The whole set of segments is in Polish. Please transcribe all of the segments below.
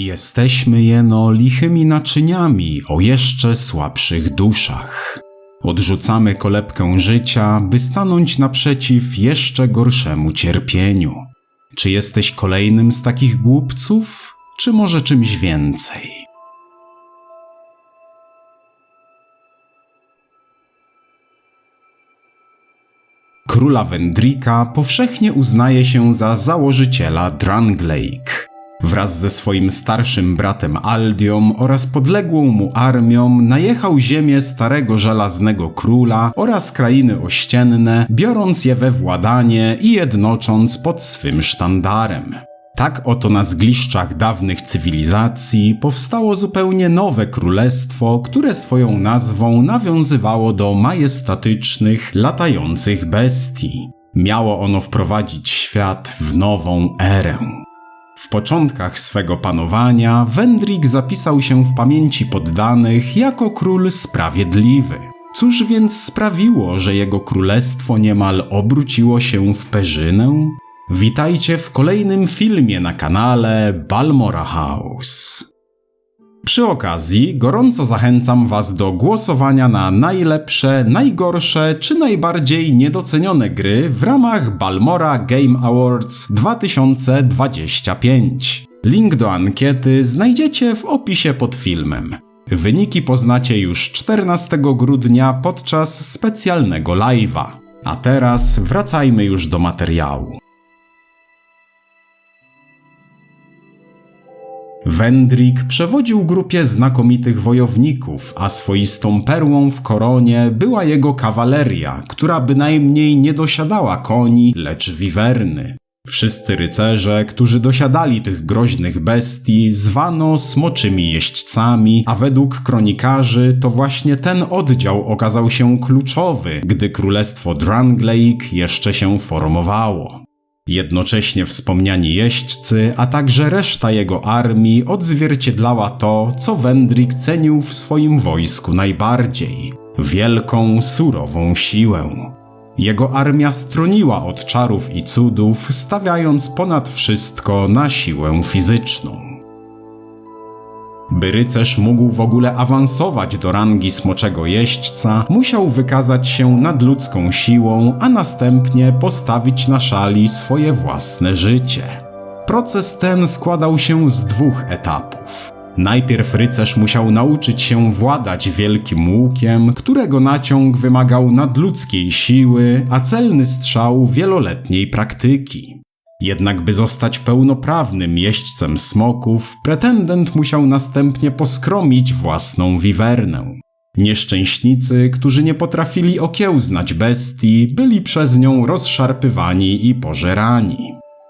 Jesteśmy jeno lichymi naczyniami o jeszcze słabszych duszach. Odrzucamy kolebkę życia, by stanąć naprzeciw jeszcze gorszemu cierpieniu. Czy jesteś kolejnym z takich głupców, czy może czymś więcej? Króla Wendrika powszechnie uznaje się za założyciela Drangleic. Wraz ze swoim starszym bratem Aldią oraz podległą mu armią najechał ziemię starego żelaznego króla oraz krainy ościenne, biorąc je we władanie i jednocząc pod swym sztandarem. Tak oto na zgliszczach dawnych cywilizacji powstało zupełnie nowe królestwo, które swoją nazwą nawiązywało do majestatycznych, latających bestii. Miało ono wprowadzić świat w nową erę. W początkach swego panowania Wendrik zapisał się w pamięci poddanych jako król sprawiedliwy. Cóż więc sprawiło, że jego królestwo niemal obróciło się w perzynę? Witajcie w kolejnym filmie na kanale Balmora House. Przy okazji gorąco zachęcam Was do głosowania na najlepsze, najgorsze czy najbardziej niedocenione gry w ramach Balmora Game Awards 2025. Link do ankiety znajdziecie w opisie pod filmem. Wyniki poznacie już 14 grudnia podczas specjalnego live'a. A teraz wracajmy już do materiału. Wendrik przewodził grupie znakomitych wojowników, a swoistą perłą w koronie była jego kawaleria, która bynajmniej nie dosiadała koni, lecz wiwerny. Wszyscy rycerze, którzy dosiadali tych groźnych bestii, zwano smoczymi jeźdźcami, a według kronikarzy to właśnie ten oddział okazał się kluczowy, gdy królestwo Drangleic jeszcze się formowało. Jednocześnie wspomniani jeźdźcy, a także reszta jego armii odzwierciedlała to, co Wendrik cenił w swoim wojsku najbardziej wielką, surową siłę. Jego armia stroniła od czarów i cudów, stawiając ponad wszystko na siłę fizyczną. By rycerz mógł w ogóle awansować do rangi smoczego jeźdźca, musiał wykazać się nadludzką siłą, a następnie postawić na szali swoje własne życie. Proces ten składał się z dwóch etapów. Najpierw rycerz musiał nauczyć się władać wielkim łukiem, którego naciąg wymagał nadludzkiej siły, a celny strzał wieloletniej praktyki. Jednak by zostać pełnoprawnym jeźdźcem smoków, pretendent musiał następnie poskromić własną wiwernę. Nieszczęśnicy, którzy nie potrafili okiełznać bestii, byli przez nią rozszarpywani i pożerani.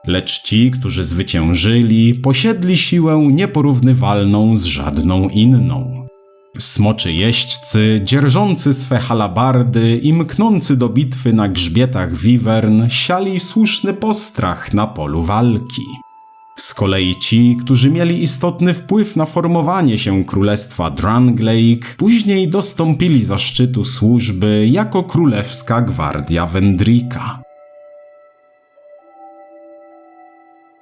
Lecz ci, którzy zwyciężyli, posiedli siłę nieporównywalną z żadną inną. Smoczy jeźdźcy, dzierżący swe halabardy i mknący do bitwy na grzbietach wiwern, siali słuszny postrach na polu walki. Z kolei ci, którzy mieli istotny wpływ na formowanie się królestwa Drangleic, później dostąpili zaszczytu służby jako królewska gwardia Wendrika.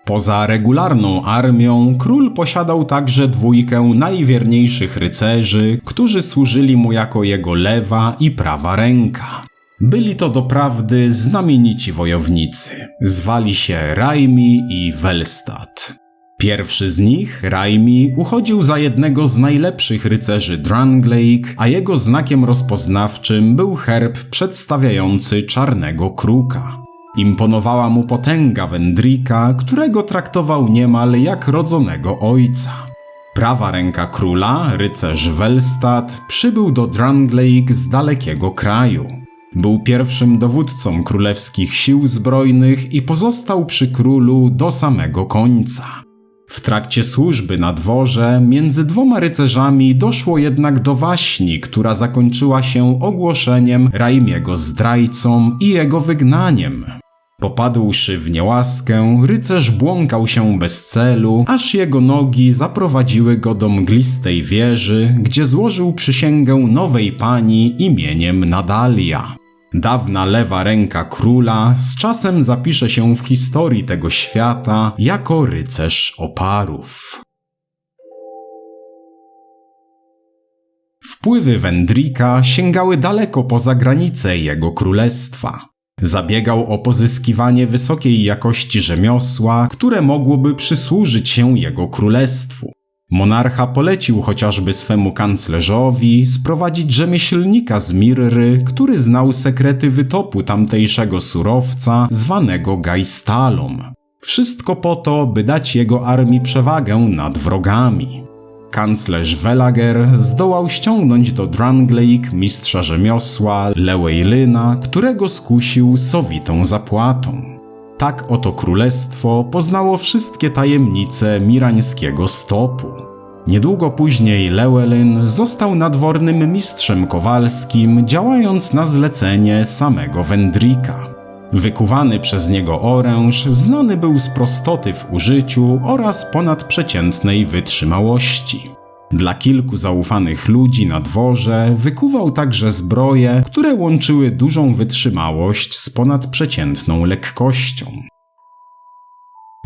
Poza regularną armią, król posiadał także dwójkę najwierniejszych rycerzy, którzy służyli mu jako jego lewa i prawa ręka. Byli to doprawdy znamienici wojownicy. Zwali się Raimi i Welstad. Pierwszy z nich, Raimi, uchodził za jednego z najlepszych rycerzy Drangleic, a jego znakiem rozpoznawczym był herb przedstawiający czarnego kruka. Imponowała mu potęga Wendrika, którego traktował niemal jak rodzonego ojca. Prawa ręka króla, rycerz Welstad, przybył do Drangleic z dalekiego kraju. Był pierwszym dowódcą królewskich sił zbrojnych i pozostał przy królu do samego końca. W trakcie służby na dworze między dwoma rycerzami doszło jednak do waśni, która zakończyła się ogłoszeniem Raimiego zdrajcą i jego wygnaniem. Popadłszy w niełaskę, rycerz błąkał się bez celu, aż jego nogi zaprowadziły go do mglistej wieży, gdzie złożył przysięgę nowej pani imieniem Nadalia. Dawna lewa ręka króla z czasem zapisze się w historii tego świata jako rycerz oparów. Wpływy Wendrika sięgały daleko poza granice jego królestwa. Zabiegał o pozyskiwanie wysokiej jakości rzemiosła, które mogłoby przysłużyć się jego królestwu. Monarcha polecił chociażby swemu kanclerzowi sprowadzić rzemieślnika z Mirry, który znał sekrety wytopu tamtejszego surowca zwanego Gaistalom. Wszystko po to, by dać jego armii przewagę nad wrogami. Kanclerz Velager zdołał ściągnąć do Drangleic mistrza rzemiosła Lewejlyna, którego skusił sowitą zapłatą. Tak oto królestwo poznało wszystkie tajemnice mirańskiego stopu. Niedługo później Llewellyn został nadwornym mistrzem kowalskim, działając na zlecenie samego Wendrika. Wykuwany przez niego oręż znany był z prostoty w użyciu oraz ponadprzeciętnej wytrzymałości. Dla kilku zaufanych ludzi na dworze wykuwał także zbroje, które łączyły dużą wytrzymałość z ponadprzeciętną lekkością.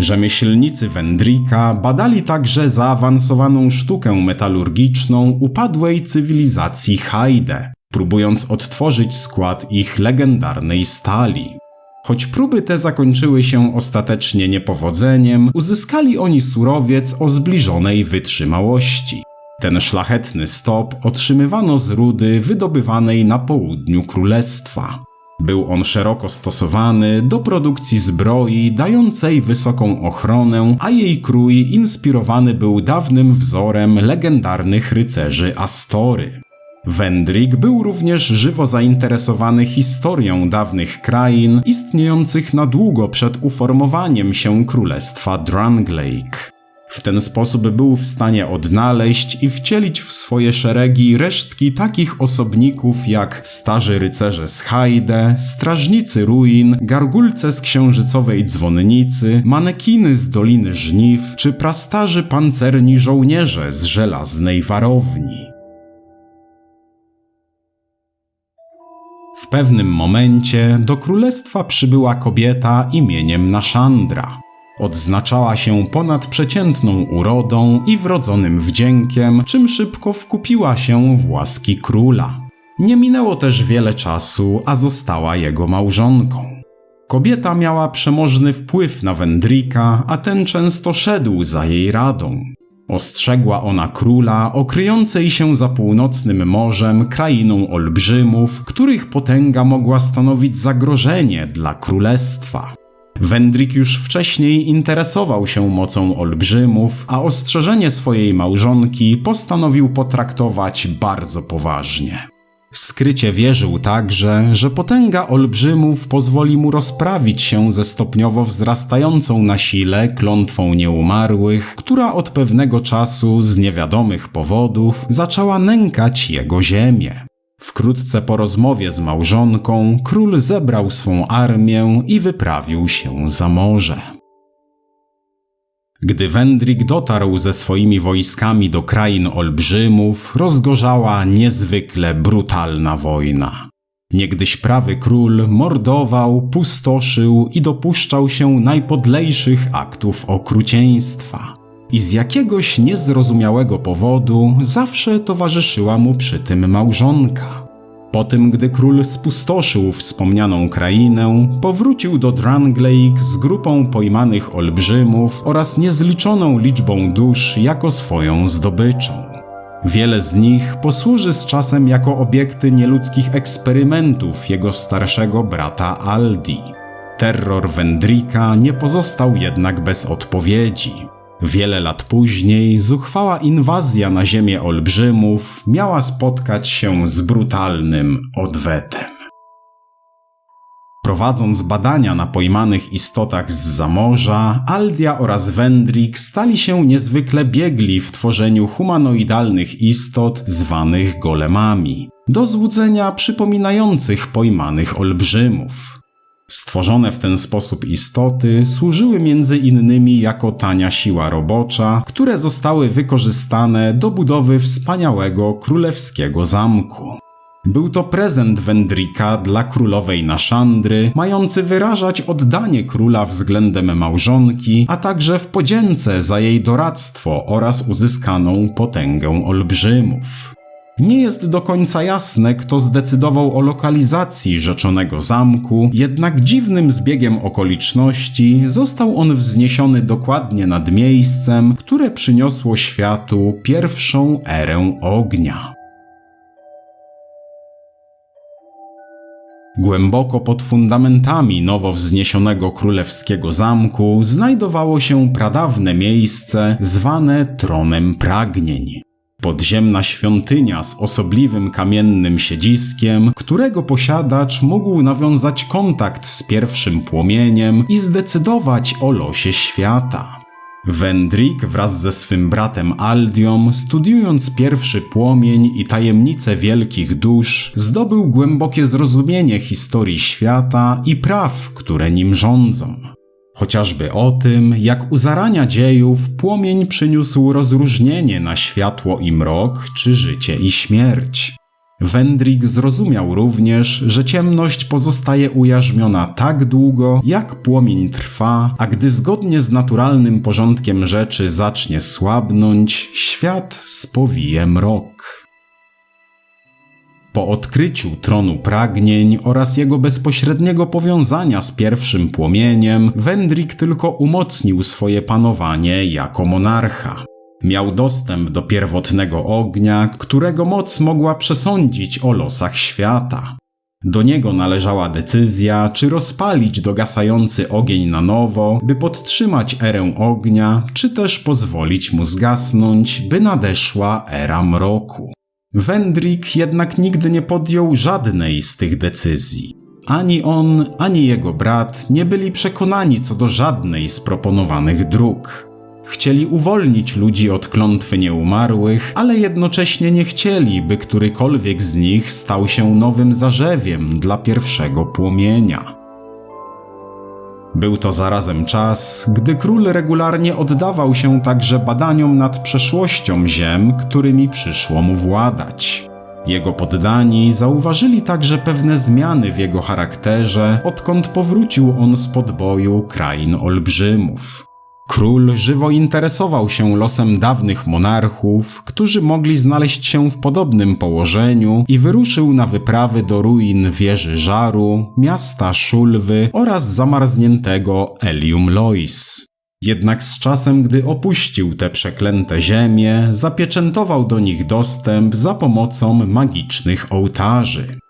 Rzemieślnicy Wendrika badali także zaawansowaną sztukę metalurgiczną upadłej cywilizacji Haide, próbując odtworzyć skład ich legendarnej stali. Choć próby te zakończyły się ostatecznie niepowodzeniem, uzyskali oni surowiec o zbliżonej wytrzymałości. Ten szlachetny stop otrzymywano z rudy wydobywanej na południu królestwa. Był on szeroko stosowany do produkcji zbroi dającej wysoką ochronę, a jej krój inspirowany był dawnym wzorem legendarnych rycerzy Astory. Wendrik był również żywo zainteresowany historią dawnych krain istniejących na długo przed uformowaniem się królestwa Drangleic. W ten sposób był w stanie odnaleźć i wcielić w swoje szeregi resztki takich osobników jak starzy rycerze z Haide, strażnicy ruin, gargulce z księżycowej dzwonnicy, manekiny z Doliny Żniw czy prastarzy pancerni żołnierze z żelaznej warowni. Pewnym momencie do królestwa przybyła kobieta imieniem Naszandra. Odznaczała się ponadprzeciętną urodą i wrodzonym wdziękiem, czym szybko wkupiła się w łaski króla. Nie minęło też wiele czasu, a została jego małżonką. Kobieta miała przemożny wpływ na Wendrika, a ten często szedł za jej radą. Ostrzegła ona króla o kryjącej się za północnym morzem krainą olbrzymów, których potęga mogła stanowić zagrożenie dla królestwa. Wendrik już wcześniej interesował się mocą olbrzymów, a ostrzeżenie swojej małżonki postanowił potraktować bardzo poważnie. Skrycie wierzył także, że potęga olbrzymów pozwoli mu rozprawić się ze stopniowo wzrastającą na sile klątwą nieumarłych, która od pewnego czasu z niewiadomych powodów zaczęła nękać jego ziemię. Wkrótce po rozmowie z małżonką król zebrał swą armię i wyprawił się za morze. Gdy Wendrik dotarł ze swoimi wojskami do krain olbrzymów, rozgorzała niezwykle brutalna wojna. Niegdyś prawy król mordował, pustoszył i dopuszczał się najpodlejszych aktów okrucieństwa. I z jakiegoś niezrozumiałego powodu zawsze towarzyszyła mu przy tym małżonka. Po tym, gdy król spustoszył wspomnianą krainę, powrócił do Drangleic z grupą pojmanych olbrzymów oraz niezliczoną liczbą dusz jako swoją zdobyczą. Wiele z nich posłuży z czasem jako obiekty nieludzkich eksperymentów jego starszego brata Aldi. Terror Wendrika nie pozostał jednak bez odpowiedzi. Wiele lat później zuchwała inwazja na ziemię olbrzymów miała spotkać się z brutalnym odwetem. Prowadząc badania na pojmanych istotach z zamorza, Aldia oraz Wendrik stali się niezwykle biegli w tworzeniu humanoidalnych istot zwanych golemami, do złudzenia przypominających pojmanych olbrzymów. Stworzone w ten sposób istoty służyły między innymi jako tania siła robocza, które zostały wykorzystane do budowy wspaniałego królewskiego zamku. Był to prezent Wendrika dla królowej Naszandry, mający wyrażać oddanie króla względem małżonki, a także w podzięce za jej doradztwo oraz uzyskaną potęgę olbrzymów. Nie jest do końca jasne, kto zdecydował o lokalizacji rzeczonego zamku, jednak dziwnym zbiegiem okoliczności został on wzniesiony dokładnie nad miejscem, które przyniosło światu pierwszą erę ognia. Głęboko pod fundamentami nowo wzniesionego królewskiego zamku znajdowało się pradawne miejsce zwane tronem pragnień. Podziemna świątynia z osobliwym kamiennym siedziskiem, którego posiadacz mógł nawiązać kontakt z pierwszym płomieniem i zdecydować o losie świata. Wendrik wraz ze swym bratem Aldiom, studiując pierwszy płomień i tajemnice wielkich dusz, zdobył głębokie zrozumienie historii świata i praw, które nim rządzą. Chociażby o tym, jak u zarania dziejów płomień przyniósł rozróżnienie na światło i mrok, czy życie i śmierć. Wendrik zrozumiał również, że ciemność pozostaje ujarzmiona tak długo, jak płomień trwa, a gdy zgodnie z naturalnym porządkiem rzeczy zacznie słabnąć, świat spowije mrok. Po odkryciu tronu pragnień oraz jego bezpośredniego powiązania z pierwszym płomieniem, Wendrik tylko umocnił swoje panowanie jako monarcha. Miał dostęp do pierwotnego ognia, którego moc mogła przesądzić o losach świata. Do niego należała decyzja, czy rozpalić dogasający ogień na nowo, by podtrzymać erę ognia, czy też pozwolić mu zgasnąć, by nadeszła era mroku. Wendrik jednak nigdy nie podjął żadnej z tych decyzji. Ani on, ani jego brat nie byli przekonani co do żadnej z proponowanych dróg. Chcieli uwolnić ludzi od klątwy nieumarłych, ale jednocześnie nie chcieli, by którykolwiek z nich stał się nowym zarzewiem dla pierwszego płomienia. Był to zarazem czas, gdy król regularnie oddawał się także badaniom nad przeszłością ziem, którymi przyszło mu władać. Jego poddani zauważyli także pewne zmiany w jego charakterze, odkąd powrócił on z podboju krain olbrzymów. Król żywo interesował się losem dawnych monarchów, którzy mogli znaleźć się w podobnym położeniu i wyruszył na wyprawy do ruin wieży Żaru, miasta Szulwy oraz zamarzniętego Elium Lois. Jednak z czasem, gdy opuścił te przeklęte ziemie, zapieczętował do nich dostęp za pomocą magicznych ołtarzy.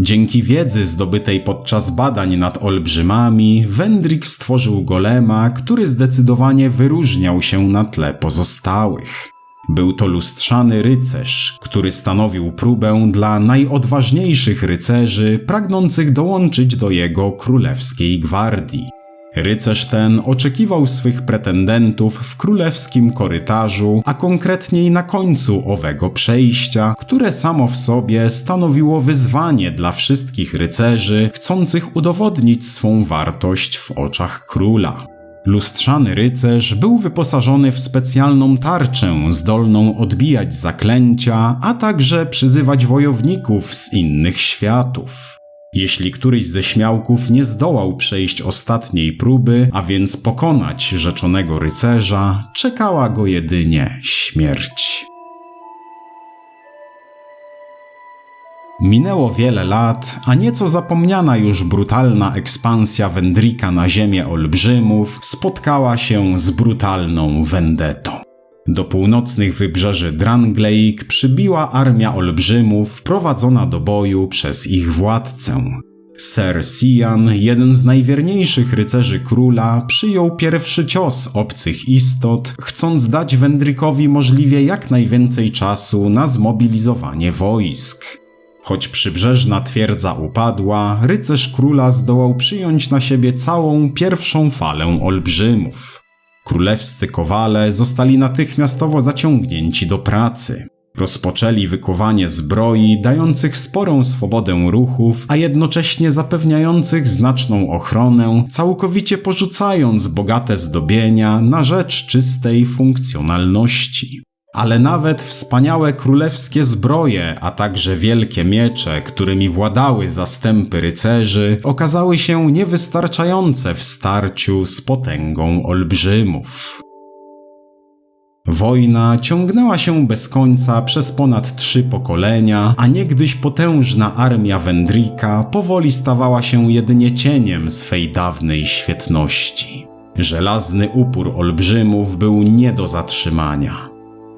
Dzięki wiedzy zdobytej podczas badań nad olbrzymami, Wendrik stworzył golema, który zdecydowanie wyróżniał się na tle pozostałych. Był to lustrzany rycerz, który stanowił próbę dla najodważniejszych rycerzy pragnących dołączyć do jego królewskiej gwardii. Rycerz ten oczekiwał swych pretendentów w królewskim korytarzu, a konkretniej na końcu owego przejścia, które samo w sobie stanowiło wyzwanie dla wszystkich rycerzy chcących udowodnić swą wartość w oczach króla. Lustrzany rycerz był wyposażony w specjalną tarczę zdolną odbijać zaklęcia, a także przyzywać wojowników z innych światów. Jeśli któryś ze śmiałków nie zdołał przejść ostatniej próby, a więc pokonać rzeczonego rycerza, czekała go jedynie śmierć. Minęło wiele lat, a nieco zapomniana już brutalna ekspansja Wendrika na ziemię olbrzymów spotkała się z brutalną wendetą. Do północnych wybrzeży Drangleik przybiła armia olbrzymów prowadzona do boju przez ich władcę. Ser Sian, jeden z najwierniejszych rycerzy króla, przyjął pierwszy cios obcych istot, chcąc dać Wendrikowi możliwie jak najwięcej czasu na zmobilizowanie wojsk. Choć przybrzeżna twierdza upadła, rycerz króla zdołał przyjąć na siebie całą pierwszą falę olbrzymów. Królewscy kowale zostali natychmiastowo zaciągnięci do pracy. Rozpoczęli wykuwanie zbroi, dających sporą swobodę ruchów, a jednocześnie zapewniających znaczną ochronę, całkowicie porzucając bogate zdobienia na rzecz czystej funkcjonalności ale nawet wspaniałe królewskie zbroje, a także wielkie miecze, którymi władały zastępy rycerzy, okazały się niewystarczające w starciu z potęgą olbrzymów. Wojna ciągnęła się bez końca przez ponad trzy pokolenia, a niegdyś potężna armia Wendrika powoli stawała się jedynie cieniem swej dawnej świetności. Żelazny upór olbrzymów był nie do zatrzymania.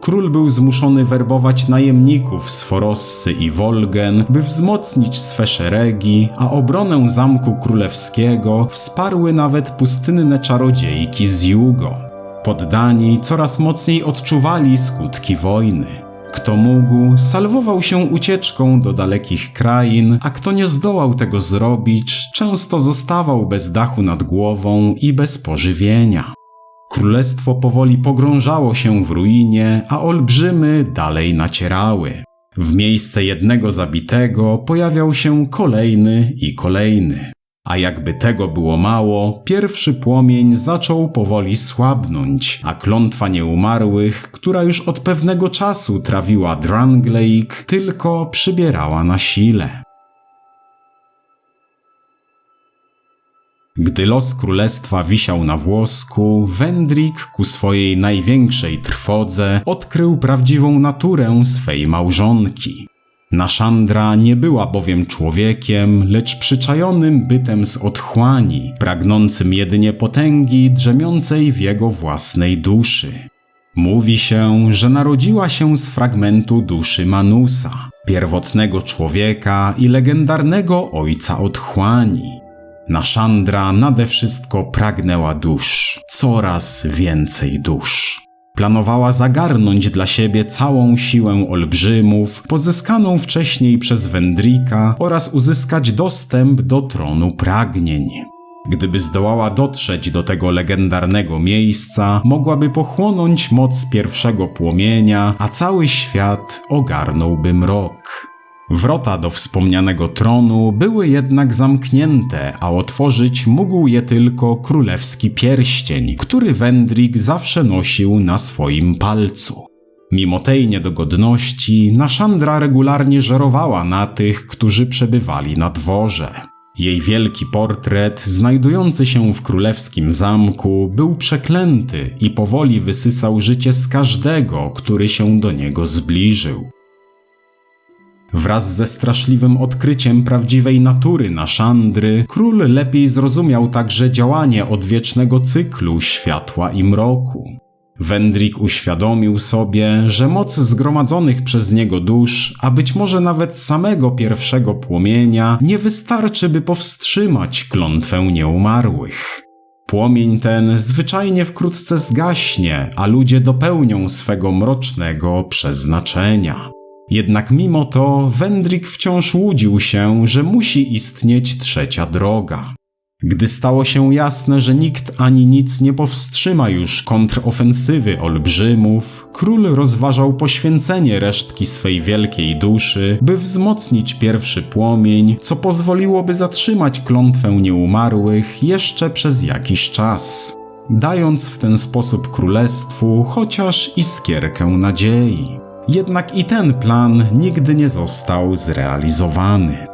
Król był zmuszony werbować najemników z Forossy i Wolgen, by wzmocnić swe szeregi, a obronę Zamku Królewskiego wsparły nawet pustynne czarodziejki z Jugo. Poddani coraz mocniej odczuwali skutki wojny. Kto mógł, salwował się ucieczką do dalekich krain, a kto nie zdołał tego zrobić, często zostawał bez dachu nad głową i bez pożywienia. Królestwo powoli pogrążało się w ruinie, a olbrzymy dalej nacierały. W miejsce jednego zabitego pojawiał się kolejny i kolejny. A jakby tego było mało, pierwszy płomień zaczął powoli słabnąć, a klątwa nieumarłych, która już od pewnego czasu trawiła Drangleic, tylko przybierała na sile. Gdy los królestwa wisiał na włosku, Wendrik ku swojej największej trwodze odkrył prawdziwą naturę swej małżonki. Naszandra nie była bowiem człowiekiem, lecz przyczajonym bytem z otchłani, pragnącym jedynie potęgi drzemiącej w jego własnej duszy. Mówi się, że narodziła się z fragmentu duszy Manusa, pierwotnego człowieka i legendarnego ojca otchłani. Naszandra nade wszystko pragnęła dusz, coraz więcej dusz. Planowała zagarnąć dla siebie całą siłę olbrzymów, pozyskaną wcześniej przez Wendrika oraz uzyskać dostęp do tronu pragnień. Gdyby zdołała dotrzeć do tego legendarnego miejsca, mogłaby pochłonąć moc pierwszego płomienia, a cały świat ogarnąłby mrok. Wrota do wspomnianego tronu były jednak zamknięte, a otworzyć mógł je tylko królewski pierścień, który Wendrik zawsze nosił na swoim palcu. Mimo tej niedogodności, Naszandra regularnie żerowała na tych, którzy przebywali na dworze. Jej wielki portret, znajdujący się w królewskim zamku, był przeklęty i powoli wysysał życie z każdego, który się do niego zbliżył. Wraz ze straszliwym odkryciem prawdziwej natury Naszandry, król lepiej zrozumiał także działanie odwiecznego cyklu światła i mroku. Wendrik uświadomił sobie, że moc zgromadzonych przez niego dusz, a być może nawet samego pierwszego płomienia, nie wystarczy, by powstrzymać klątwę nieumarłych. Płomień ten zwyczajnie wkrótce zgaśnie, a ludzie dopełnią swego mrocznego przeznaczenia. Jednak mimo to Wendrik wciąż łudził się, że musi istnieć trzecia droga. Gdy stało się jasne, że nikt ani nic nie powstrzyma już kontrofensywy olbrzymów, król rozważał poświęcenie resztki swej wielkiej duszy, by wzmocnić pierwszy płomień, co pozwoliłoby zatrzymać klątwę nieumarłych jeszcze przez jakiś czas, dając w ten sposób królestwu chociaż iskierkę nadziei. Jednak i ten plan nigdy nie został zrealizowany.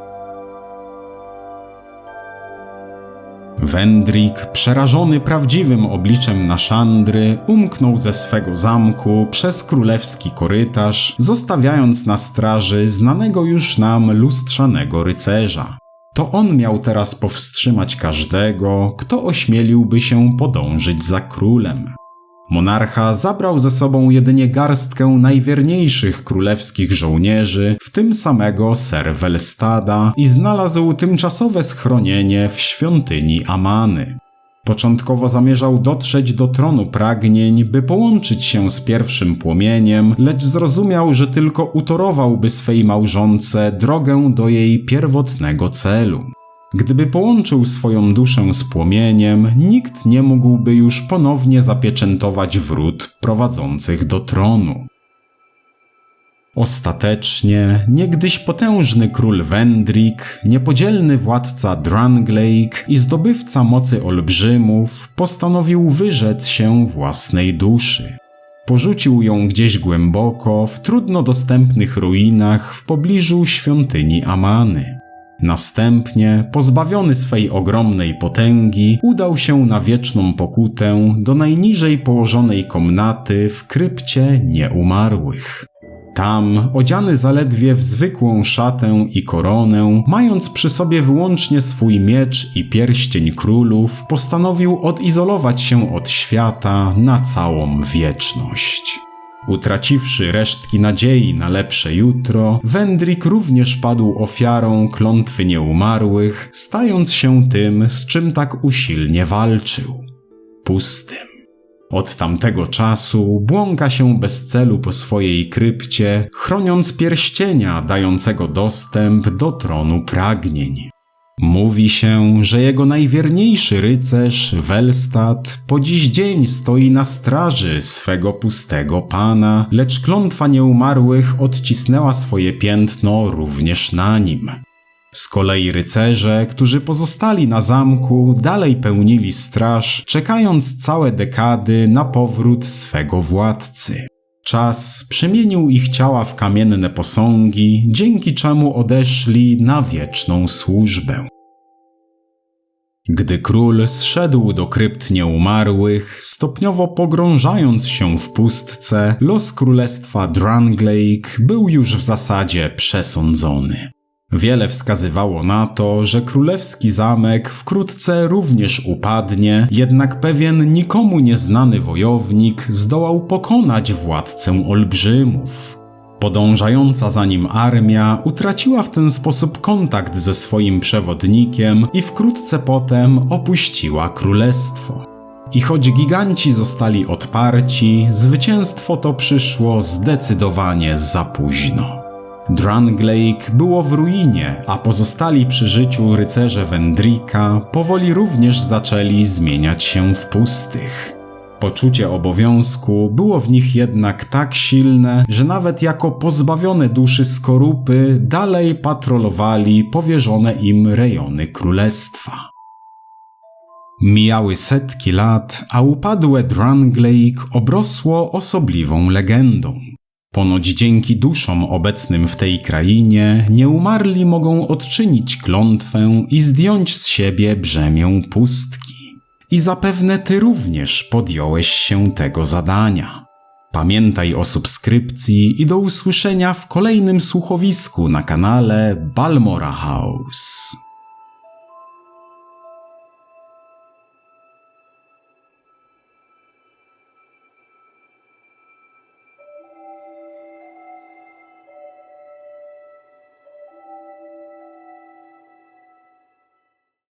Wendrik, przerażony prawdziwym obliczem Naszandry, umknął ze swego zamku przez królewski korytarz, zostawiając na straży znanego już nam lustrzanego rycerza. To on miał teraz powstrzymać każdego, kto ośmieliłby się podążyć za królem. Monarcha zabrał ze sobą jedynie garstkę najwierniejszych królewskich żołnierzy, w tym samego Ser Welstada i znalazł tymczasowe schronienie w świątyni Amany. Początkowo zamierzał dotrzeć do tronu pragnień, by połączyć się z pierwszym płomieniem, lecz zrozumiał, że tylko utorowałby swej małżonce drogę do jej pierwotnego celu. Gdyby połączył swoją duszę z płomieniem, nikt nie mógłby już ponownie zapieczętować wrót prowadzących do tronu. Ostatecznie, niegdyś potężny król Wendrik, niepodzielny władca Drangleic i zdobywca mocy olbrzymów, postanowił wyrzec się własnej duszy. Porzucił ją gdzieś głęboko, w trudno dostępnych ruinach w pobliżu świątyni Amany. Następnie, pozbawiony swej ogromnej potęgi, udał się na wieczną pokutę do najniżej położonej komnaty w krypcie nieumarłych. Tam, odziany zaledwie w zwykłą szatę i koronę, mając przy sobie wyłącznie swój miecz i pierścień królów, postanowił odizolować się od świata na całą wieczność. Utraciwszy resztki nadziei na lepsze jutro, Wendrik również padł ofiarą klątwy nieumarłych, stając się tym, z czym tak usilnie walczył pustym. Od tamtego czasu błąka się bez celu po swojej krypcie, chroniąc pierścienia dającego dostęp do tronu pragnień. Mówi się, że jego najwierniejszy rycerz, Welstat, po dziś dzień stoi na straży swego pustego pana, lecz klątwa nieumarłych odcisnęła swoje piętno również na nim. Z kolei rycerze, którzy pozostali na zamku, dalej pełnili straż, czekając całe dekady na powrót swego władcy. Czas przemienił ich ciała w kamienne posągi, dzięki czemu odeszli na wieczną służbę. Gdy król zszedł do krypt nieumarłych, stopniowo pogrążając się w pustce, los królestwa Drangleic był już w zasadzie przesądzony. Wiele wskazywało na to, że królewski zamek wkrótce również upadnie, jednak pewien nikomu nieznany wojownik zdołał pokonać władcę olbrzymów. Podążająca za nim armia utraciła w ten sposób kontakt ze swoim przewodnikiem i wkrótce potem opuściła królestwo. I choć giganci zostali odparci, zwycięstwo to przyszło zdecydowanie za późno. Drangleic było w ruinie, a pozostali przy życiu rycerze Wendrika powoli również zaczęli zmieniać się w pustych. Poczucie obowiązku było w nich jednak tak silne, że nawet jako pozbawione duszy skorupy dalej patrolowali powierzone im rejony królestwa. Mijały setki lat, a upadłe Drangleic obrosło osobliwą legendą. Ponoć dzięki duszom obecnym w tej krainie nieumarli mogą odczynić klątwę i zdjąć z siebie brzemię pustki. I zapewne ty również podjąłeś się tego zadania. Pamiętaj o subskrypcji i do usłyszenia w kolejnym słuchowisku na kanale Balmora House.